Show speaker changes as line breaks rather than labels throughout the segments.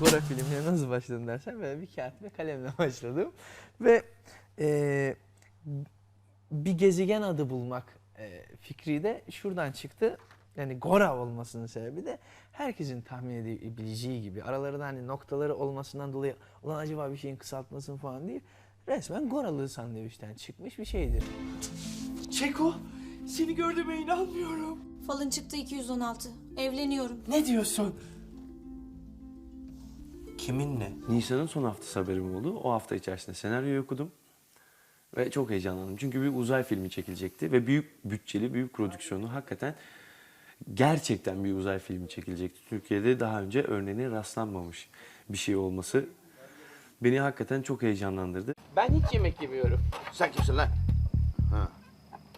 Gora filmine nasıl başladım dersen böyle bir kağıt ve kalemle başladım. Ve e, bir gezegen adı bulmak e, fikri de şuradan çıktı. Yani Gora olmasının sebebi de herkesin tahmin edebileceği gibi aralarında hani noktaları olmasından dolayı ulan acaba bir şeyin kısaltması mı falan değil. Resmen Goralı sandviçten çıkmış bir şeydir.
Çeko, seni gördüğüme inanmıyorum.
Falın çıktı 216. Evleniyorum.
Ne diyorsun?
Kiminle?
Nisan'ın son haftası haberim oldu. O hafta içerisinde senaryoyu okudum. Ve çok heyecanlandım. Çünkü bir uzay filmi çekilecekti. Ve büyük bütçeli, büyük prodüksiyonu hakikaten gerçekten bir uzay filmi çekilecekti. Türkiye'de daha önce örneğine rastlanmamış bir şey olması beni hakikaten çok heyecanlandırdı.
Ben hiç yemek yemiyorum.
Sen kimsin lan? Ha,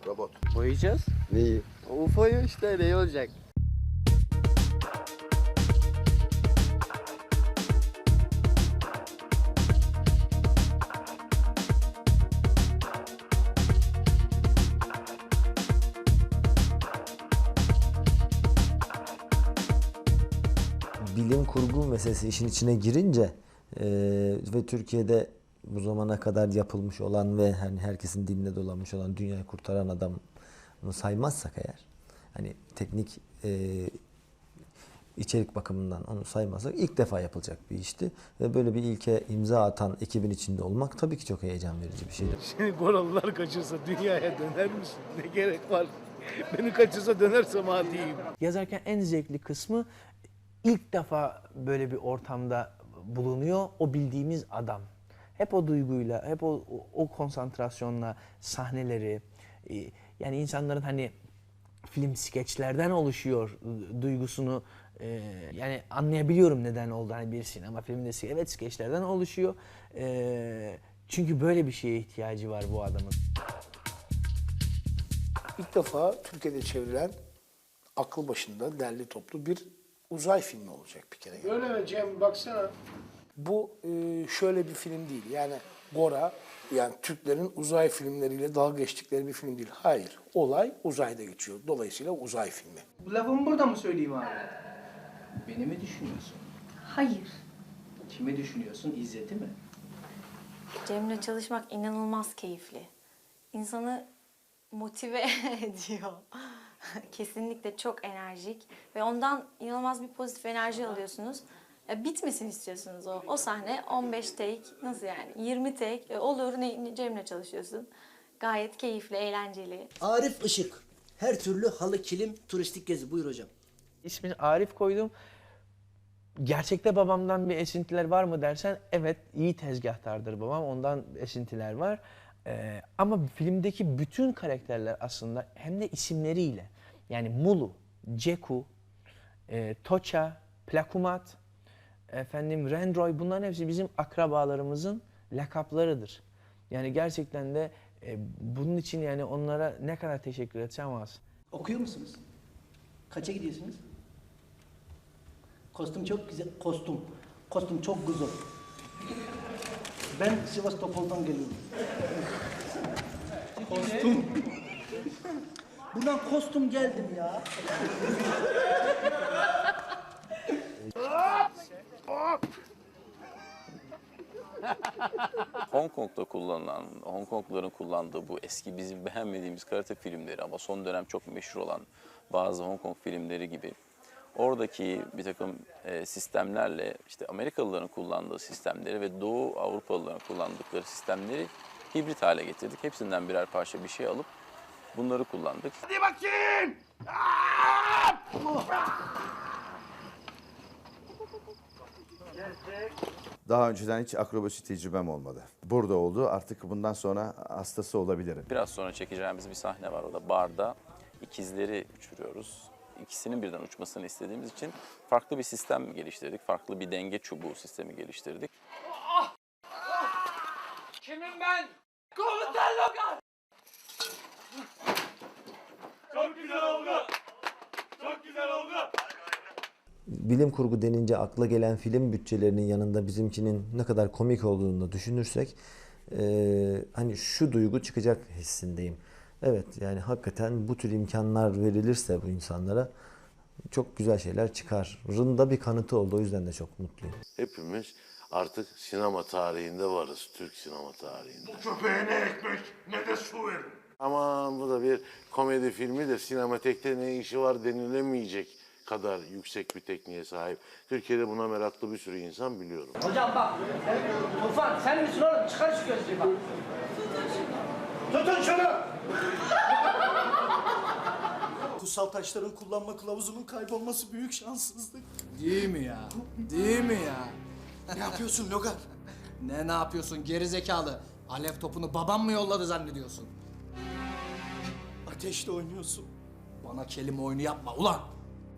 robot.
Boyayacağız.
Neyi?
UFO'yu işte ne olacak?
Bilim kurgu meselesi işin içine girince e, ve Türkiye'de bu zamana kadar yapılmış olan ve hani herkesin diline dolanmış olan dünyayı kurtaran adamı saymazsak eğer hani teknik e, içerik bakımından onu saymazsak ilk defa yapılacak bir işti ve böyle bir ilke imza atan ekibin içinde olmak tabii ki çok heyecan verici bir şeydir.
Seni Goralılar kaçırsa dünyaya döner misin? Ne gerek var? Beni kaçırsa dönersem hadiyim.
Yazarken en zevkli kısmı ilk defa böyle bir ortamda bulunuyor o bildiğimiz adam. Hep o duyguyla, hep o, o, konsantrasyonla sahneleri, e, yani insanların hani film skeçlerden oluşuyor duygusunu e, yani anlayabiliyorum neden oldu hani bir sinema filminde evet skeçlerden oluşuyor. E, çünkü böyle bir şeye ihtiyacı var bu adamın.
İlk defa Türkiye'de çevrilen aklı başında derli toplu bir uzay filmi olacak bir kere. Öyle mi Cem baksana. Bu e, şöyle bir film değil. Yani Gora yani Türklerin uzay filmleriyle dalga geçtikleri bir film değil. Hayır. Olay uzayda geçiyor. Dolayısıyla uzay filmi.
Bu lafımı burada mı söyleyeyim abi? Beni mi düşünüyorsun?
Hayır.
Kimi düşünüyorsun? İzzet'i mi?
Cem'le çalışmak inanılmaz keyifli. İnsanı motive ediyor. Kesinlikle çok enerjik ve ondan inanılmaz bir pozitif enerji alıyorsunuz. E, bitmesin istiyorsunuz o. O sahne 15 take nasıl yani 20 take e, olur ne, Cem'le çalışıyorsun. Gayet keyifli, eğlenceli.
Arif Işık. Her türlü halı, kilim, turistik gezi. Buyur hocam.
İsmini Arif koydum. Gerçekte babamdan bir esintiler var mı dersen evet iyi tezgahtardır babam ondan esintiler var. Ee, ama filmdeki bütün karakterler aslında hem de isimleriyle yani Mulu, Ceku, e, Toça, Plakumat, efendim Rendroy bunların hepsi bizim akrabalarımızın lakaplarıdır. Yani gerçekten de e, bunun için yani onlara ne kadar teşekkür etsem az.
Okuyor musunuz? Kaça gidiyorsunuz? Kostüm çok güzel. Kostüm. Kostüm çok güzel. Ben Sivastopol'dan geliyorum. Kostüm. Buradan kostüm geldim ya.
Hong Kong'da kullanılan, Hong Kongluların kullandığı bu eski bizim beğenmediğimiz karate filmleri ama son dönem çok meşhur olan bazı Hong Kong filmleri gibi oradaki bir takım e, sistemlerle işte Amerikalıların kullandığı sistemleri ve Doğu Avrupalıların kullandıkları sistemleri hibrit hale getirdik. Hepsinden birer parça bir şey alıp bunları kullandık.
Daha önceden hiç akrobasi tecrübem olmadı. Burada oldu. Artık bundan sonra hastası olabilirim.
Biraz sonra çekeceğimiz bir sahne var orada barda. ikizleri uçuruyoruz. İkisinin birden uçmasını istediğimiz için farklı bir sistem geliştirdik. Farklı bir denge çubuğu sistemi geliştirdik.
Kimim ben? Komutan Logan! Çok güzel oldu. Çok güzel oldu.
bilim kurgu denince akla gelen film bütçelerinin yanında bizimkinin ne kadar komik olduğunu da düşünürsek eee, hani şu duygu çıkacak hissindeyim. Evet yani hakikaten bu tür imkanlar verilirse bu insanlara çok güzel şeyler çıkarın da bir kanıtı oldu. O yüzden de çok mutluyum.
Hepimiz artık sinema tarihinde varız. Türk sinema tarihinde.
Köpeğe ne ekmek ne de su verin.
Aman bu da bir komedi filmi de sinematekte ne işi var denilemeyecek kadar yüksek bir tekniğe sahip. Türkiye'de buna meraklı bir sürü insan biliyorum.
Hocam bak. Tufan sen misin oğlum? Çıkar şu gözlüğü bak.
Tutun şunu.
Kutsal taşların kullanma kılavuzunun kaybolması büyük şanssızlık. Değil mi ya? Değil mi ya? ne yapıyorsun Logar? Ne ne yapıyorsun geri zekalı? Alev topunu babam mı yolladı zannediyorsun? Ateşle oynuyorsun. Bana kelime oyunu yapma ulan.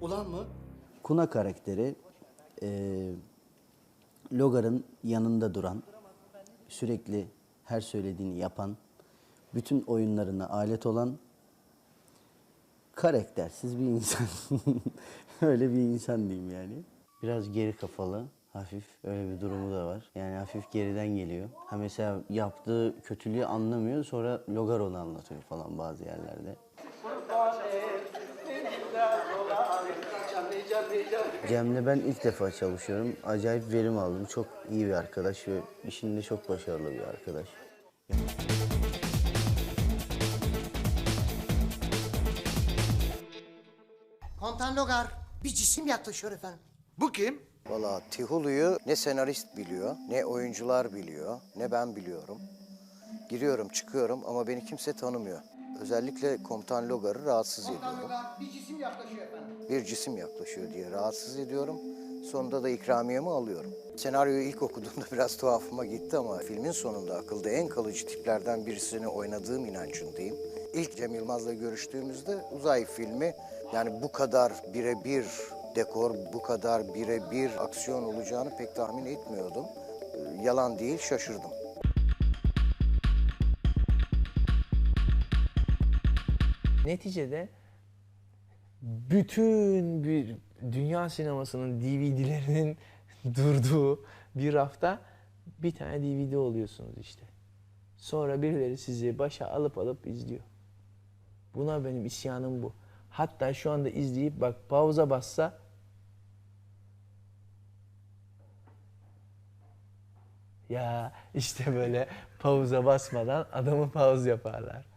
Ulan mı?
Kuna karakteri eee, Logar'ın yanında duran, sürekli her söylediğini yapan, bütün oyunlarına alet olan karaktersiz bir insan. öyle bir insan diyeyim yani. Biraz geri kafalı, hafif öyle bir durumu da var. Yani hafif geriden geliyor. Ha mesela yaptığı kötülüğü anlamıyor sonra Logar onu anlatıyor falan bazı yerlerde. Cem'le ben ilk defa çalışıyorum. Acayip verim aldım. Çok iyi bir arkadaş ve işinde çok başarılı bir arkadaş.
Komutan Logar. Bir cisim yaklaşıyor efendim.
Bu kim?
Valla Tihulu'yu ne senarist biliyor, ne oyuncular biliyor, ne ben biliyorum. Giriyorum, çıkıyorum ama beni kimse tanımıyor. Özellikle Komutan Logar'ı rahatsız ediyorum.
Bir cisim yaklaşıyor efendim.
Bir cisim yaklaşıyor diye rahatsız ediyorum. Sonunda da ikramiyemi alıyorum. Senaryoyu ilk okuduğumda biraz tuhafıma gitti ama filmin sonunda akılda en kalıcı tiplerden birisini oynadığım inancındayım. İlk Cem Yılmaz'la görüştüğümüzde uzay filmi yani bu kadar birebir dekor, bu kadar birebir aksiyon olacağını pek tahmin etmiyordum. Ee, Yalan değil, şaşırdım.
Neticede bütün bir dünya sinemasının DVD'lerinin durduğu bir rafta bir tane DVD oluyorsunuz işte. Sonra birileri sizi başa alıp alıp izliyor. Buna benim isyanım bu. Hatta şu anda izleyip bak pauza bassa ya işte böyle pauza basmadan adamı pauz yaparlar.